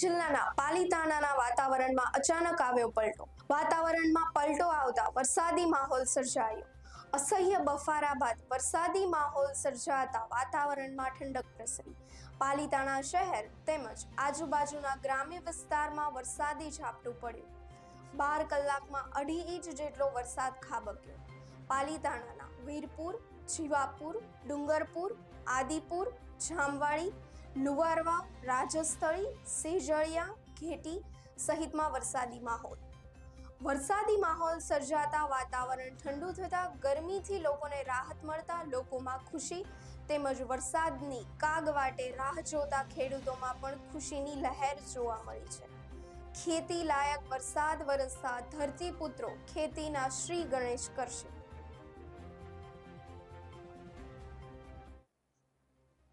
જિલ્લાના પાલીતાણાના વાતાવરણમાં અચાનક આવ્યો પલટો. વાતાવરણમાં પલટો આવતા વરસાદી માહોલ સર્જાયો. અસહ્ય બફારા બાદ વરસાદી માહોલ સર્જાતા વાતાવરણમાં ઠંડક પ્રસરી. પાલીતાણા શહેર તેમજ આજુબાજુના ગ્રામ્ય વિસ્તારમાં વરસાદી ઝાપટું પડ્યું. બાર કલાકમાં અઢી ઇંચ જેટલો વરસાદ ખાબક્યો. પાલીતાણાના વીરપુર, જીવાપુર, ડુંગરપુર, આદિપુર, જામવાડી લુવારવા, રાજસ્થળી સેજળિયા ઘેટી સહિતમાં વરસાદી માહોલ. વરસાદી માહોલ સર્જાતા વાતાવરણ ઠંડુ થતાં ગરમીથી લોકોને રાહત મળતા લોકોમાં ખુશી તેમજ વરસાદની કાગવાટે રાહ જોતા ખેડૂતોમાં પણ ખુશીની લહેર જોવા મળી છે. ખેતી લાયક વરસાદ વરસતા ધરતીપુત્રો ખેતીના શ્રી ગણેશ કરશે.